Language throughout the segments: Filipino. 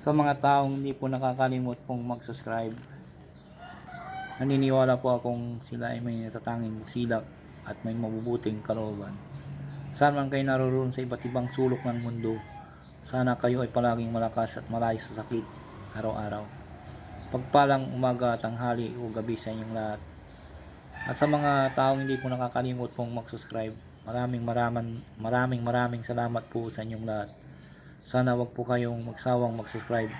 Sa mga taong hindi po nakakalimot pong mag-subscribe, naniniwala po akong sila ay may natatanging silak at may mabubuting kalooban. Saan man kayo naroon sa iba't ibang sulok ng mundo, sana kayo ay palaging malakas at malayo sa sakit araw-araw. Pagpalang umaga, tanghali o gabi sa inyong lahat. At sa mga taong hindi po nakakalimot pong mag-subscribe, maraming maraming maraming maraming salamat po sa inyong lahat. Sana wag po kayong magsawang mag-subscribe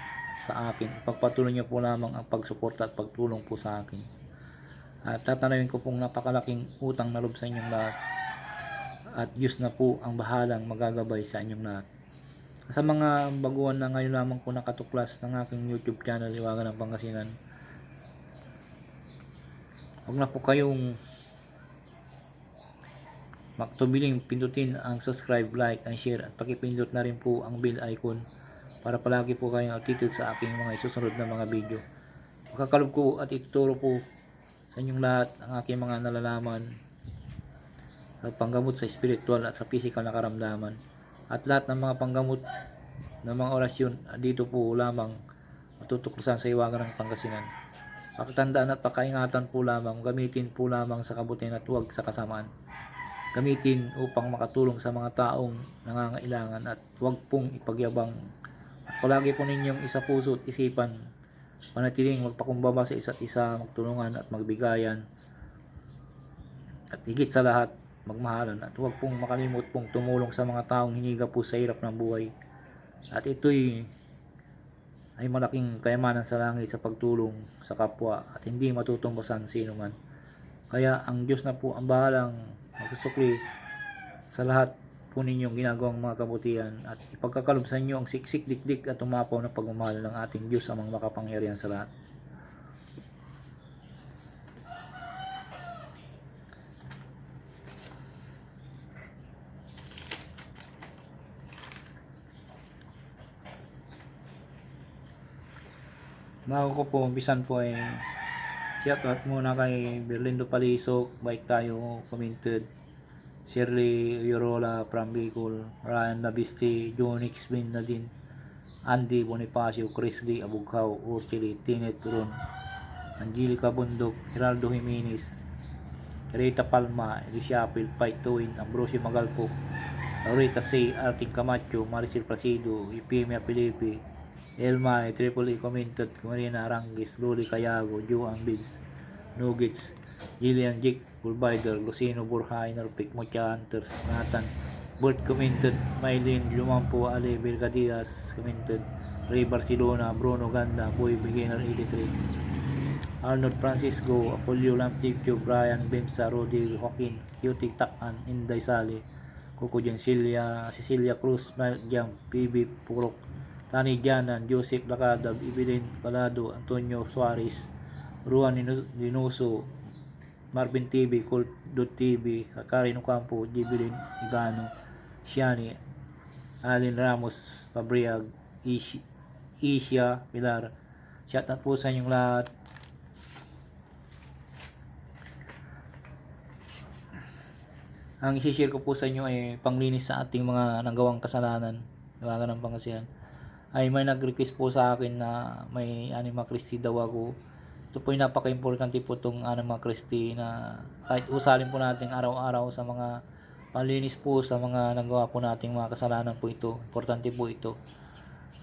sa akin. Ipagpatuloy niyo po lamang ang pagsuporta at pagtulong po sa akin. At tatanawin ko pong napakalaking utang na loob sa inyong lahat. At Diyos na po ang bahalang magagabay sa inyong lahat. Sa mga baguhan na ngayon lamang po nakatuklas ng aking YouTube channel, Iwagan ng Pangasinan, huwag na po kayong maktubiling pindutin ang subscribe, like, and share at pakipindot na rin po ang bell icon para palagi po kayong updated sa aking mga isusunod na mga video. Makakalob ko at ituturo po sa inyong lahat ang aking mga nalalaman sa panggamot sa spiritual at sa physical na karamdaman at lahat ng mga panggamot ng mga orasyon dito po lamang matutuklasan sa iwagan ng Pangasinan. Pakatandaan at pakaingatan po lamang, gamitin po lamang sa kabutihan at huwag sa kasamaan gamitin upang makatulong sa mga taong nangangailangan at huwag pong ipagyabang. Palagi po ninyong isa puso at isipan, manatiling magpakumbaba sa isa't isa, magtulungan at magbigayan. At higit sa lahat, magmahalan at huwag pong makalimot pong tumulong sa mga taong hiniga po sa hirap ng buhay. At ito'y ay malaking kayamanan sa langit sa pagtulong sa kapwa at hindi matutumbasan sino man. Kaya ang Diyos na po ang bahalang magsusukli sa lahat po ninyong ginagawang mga kabutihan at ipagkakalob sa inyo ang siksik dikdik at tumapaw na pagmamahal ng ating Diyos ang mga makapangyarihan sa lahat. Bago ko po umpisan po ay shoutout muna kay Berlindo Palisok, Bike Tayo, Commented, Shirley Yorola from Bicol, Ryan Labiste, Jonix Bin Nadine, Andy Bonifacio, Chris Lee Abughaw, Urchili, Tinet Ron, Angelica Bundok, Geraldo Jimenez, Rita Palma, Alicia Apil, Pike Tuin, Ambrosio Magalpo, Laurita C. Arting Camacho, Maricel Placido, Ipimia Felipe, Elma, Triple E Commented, Marina Arangis, Luli Cayago, Joan Bibbs, Nuggets, Gillian Jake, Bulbider, Lucino Burhay, Norpic, Mocha Hunters, Nathan, Bert Commented, Mylene, Lumampo, Ale, Bergadias, Commented, Ray Barcelona, Bruno Ganda, Boy Beginner 83, Arnold Francisco, Apollo Lamticchio, Brian Bemsa, Rodi Joaquin, Cutie Takan, Inday Sali, Coco Celia, Cecilia Cruz, Mike Jam, PB Purok, Tani Janan, Joseph Lacada, Ibilin Palado, Antonio Suarez, Ruan Dinuso, Marvin TV, Colt TV, Karin Ocampo, Jibilin Igano, Shiani, Alin Ramos, Pabriag, Ishi, Isha, Pilar. Shout out po sa inyong lahat. Ang isi-share ko po sa inyo ay panglinis sa ating mga nagawang kasalanan. Iwagan ng pangasinan ay may nag-request po sa akin na may Anima Christi daw ako. Ito po yung napaka-importante po itong Anima Christi na kahit usalin po natin araw-araw sa mga palinis po sa mga nagawa po nating mga kasalanan po ito. Importante po ito.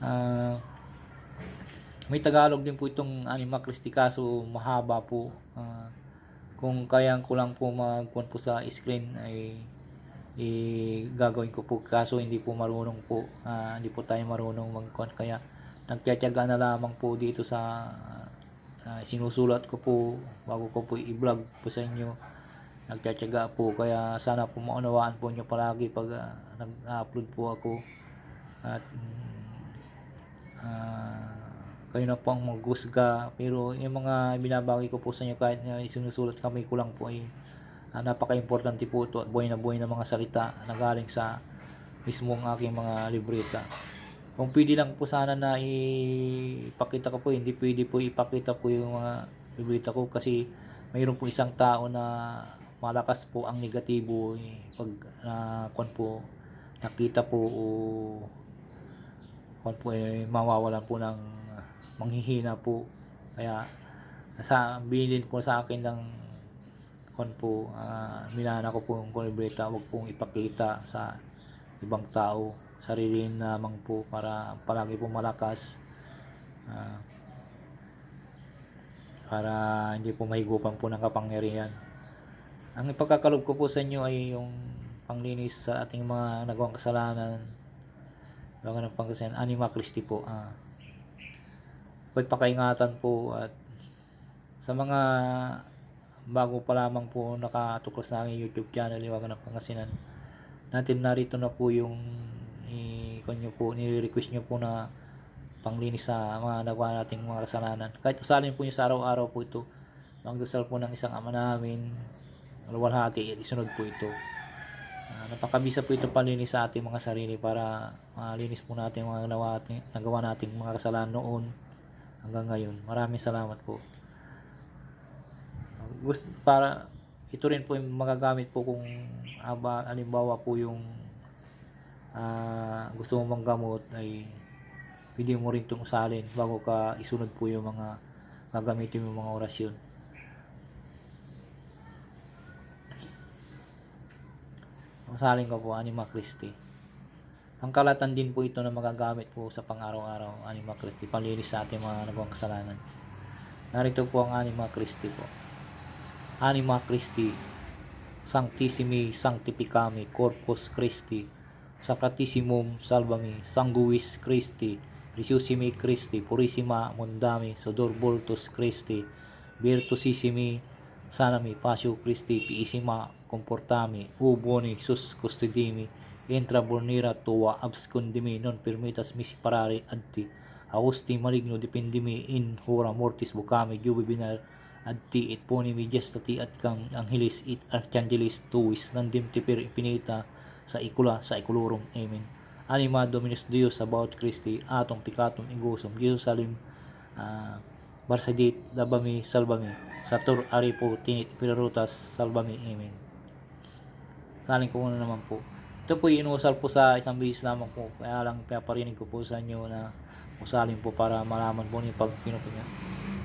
Ah, may Tagalog din po itong Anima Christi kaso mahaba po. Ah, kung kaya ko lang po mag po sa screen ay i gagawin ko po. Kaso hindi po marunong po. Ah, hindi po tayo marunong magkuhan kaya nagtyatsyaga na lamang po dito sa ah, sinusulat ko po bago ko po i-vlog po sa inyo. Nagtyatsyaga po. Kaya sana po maunawaan po nyo palagi pag ah, nag-upload po ako. At ah, kayo na po ang maghusga. Pero yung mga binabagi ko po sa inyo kahit na sinusulat kami ko lang po ay Ah, napaka-importante po ito at buhay na buhay na mga salita na galing sa mismong aking mga libreta. Kung pwede lang po sana na ipakita ko po, hindi pwede po ipakita po yung mga libreta ko kasi mayroon po isang tao na malakas po ang negatibo eh, pag na kon po nakita po o kung po eh, mawawalan po ng ah, manghihina po. Kaya sa bilin po sa akin ng kon po uh, minana ko po yung kulibrita wag pong ipakita sa ibang tao sarili lamang po para palagi po malakas Ah, para hindi po mahigupan po ng kapangyarihan ang ipagkakalob ko po sa inyo ay yung panglinis sa ating mga nagawang kasalanan Bago ng Pangasinan, Anima Christi po. Ah, pagpakaingatan po at sa mga bago pa lamang po nakatuklas na aking YouTube channel, Iwagan ng Pangasinan, natin narito na po yung i nyo po, nire-request nyo po na panglinis sa mga nagawa nating mga kasalanan. Kahit usalin po nyo sa araw-araw po ito, magdasal po ng isang ama namin, luwalhati, isunod po ito. Uh, napakabisa po ito panlinis sa ating mga sarili para malinis po natin mga nagawa, natin, nagawa nating mga kasalanan noon hanggang ngayon. Maraming salamat po. Gusto, para ito rin po yung magagamit po kung aba, alimbawa po yung uh, gusto mong manggamot ay pwede mo rin itong salin bago ka isunod po yung mga gagamitin mo mga orasyon. Ang salin ko po, Anima Christi. Ang kalatan din po ito na magagamit po sa pang-araw-araw, Anima Christi, panlinis sa ating mga nagawang kasalanan. Narito po ang Anima Christi po. Anima Christi, Sanctissimi Sanctificami Corpus Christi, Sacratissimum Salvami, Sanguis Christi, Preciosimi Christi, Purissima Mundami, Sodor Voltus Christi, Virtusissimi Sanami, Pasio Christi, Piissima Comportami, Uboni, Sus Custodimi, Entra Bornira Tua, Abscondimi, Non Permitas Misi Parari Adti, Augusti Maligno Dependimi, In Hora Mortis Bucami, Jubi Binar, Adti, It Ponimi, Gestati, At Kang Angelis, It Archangelis, Tuis, Nandim Tipir Ipinita, sa ikula, sa ikulurum. Amen. Anima Dominus Deus about Christi atong picatum igusum Jerusalem uh, Barsadit dabami salbami Satur aripo tinit pirutas salbami amen. Saling ko muna naman po. Ito po inusal po sa isang bisis lamang po. Kaya lang pinaparinig ko po sa inyo na usalin po para malaman po niyo pag pinupunya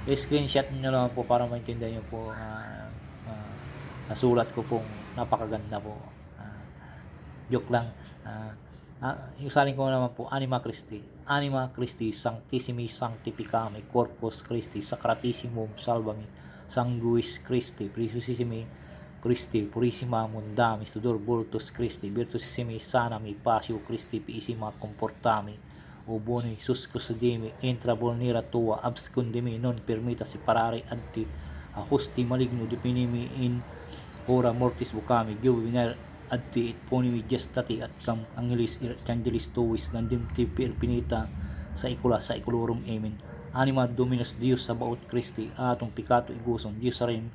i-screenshot niyo naman po para maintindihan niyo po uh, uh, nasulat ko pong napakaganda po uh, joke lang uh, Uh, yung saling ko naman po, Anima Christi. Anima Christi, Sanctissimi Sanctificami, Corpus Christi, Sacratissimum Salvami, Sanguis Christi, Preciosissimi Christi, Purissima Mundami, Studor Voltus Christi, Virtusissimi Sanami, Pasio Christi, Piissima Comportami, Uboni, sus custodimi, entra volnera tua, abscondimi, non permita separare anti, ajusti maligno, depinimi in ora mortis bucami, giubinar adti it ponimi gestati at kam angelis cangelis tuwis nandim tipir pinita sa ikula sa ikulurum amen. Anima dominus Dios sa baot Christi atong pikato igusom Dios rin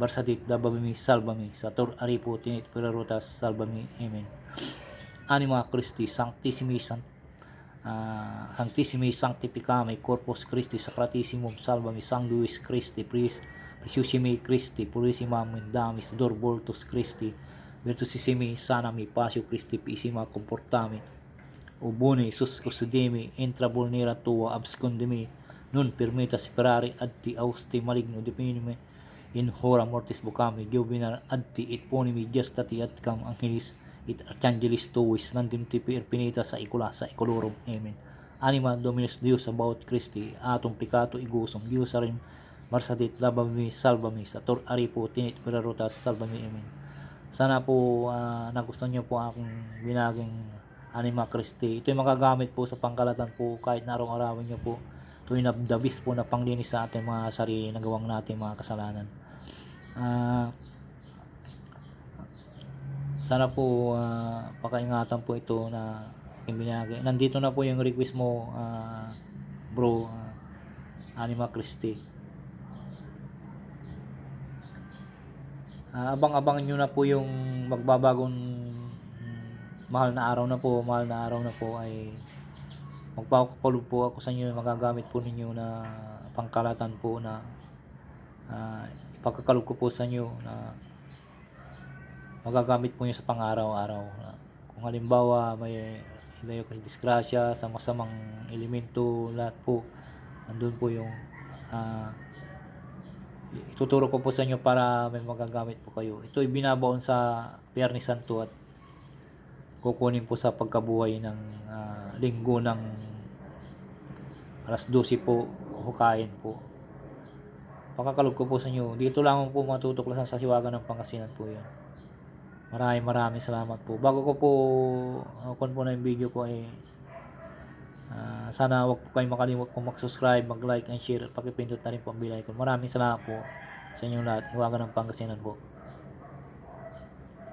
barsadit dabami salbami sa tor aripo tinit pirarutas salbami amen. Anima Christi sanctissimi sant uh, sanctissimi sanctificami corpus Christi sacratissimum salvami sanguis Christi pris preciosimi Christi purissima mendamis dor voltus Christi virtusissimi sanami pasio Christi pisima comportami. Ubuni sus custodimi intra vulnera tua abscondimi non permita separare adti austi maligno depinime in hora mortis bucami giobinar adti it ponimi gestati at cam angelis it archangelis tuis nandim tipi erpinita sa ikula sa ikolorum amen anima dominus Deus about Christi atong pikato igusum Dios rin marsadit labami salvami sa tor aripo tinit pirarutas salvami amen sana po uh, nagustuhan nyo po aking binaging Anima Christi. Ito yung magagamit po sa pangkalatan po kahit na araw-arawin nyo po. Ito yung nabdabis po na panglinis sa ating mga sarili na gawang natin mga kasalanan. Uh, sana po uh, pakaingatan po ito na binagi. Nandito na po yung request mo uh, bro uh, Anima Christi. uh, abang-abang nyo na po yung magbabagong mahal na araw na po, mahal na araw na po ay magpapalog po ako sa inyo magagamit po ninyo na pangkalatan po na uh, ipagkakalog ko po sa inyo na magagamit po nyo sa pang-araw-araw. Kung halimbawa may ilayo kasi disgrasya, sa masamang elemento, lahat po. Andun po yung ah, ituturo ko po sa inyo para may magagamit po kayo. Ito ay binabaon sa Biyernes Santo at kukunin po sa pagkabuhay ng ah, linggo ng alas 12 po hukayin po. Pakakalog ko po sa inyo. Dito lang po matutuklasan sa siwagan ng Pangasinan po yun. Maraming maraming salamat po. Bago ko po uh, kung po na yung video ko ay ah, sana wag po kayong makalimot po mag-subscribe, mag-like and share at pakipindot na rin po ang bell icon. Maraming salamat po sa inyong lahat. Hiwagan ng Pangasinan po.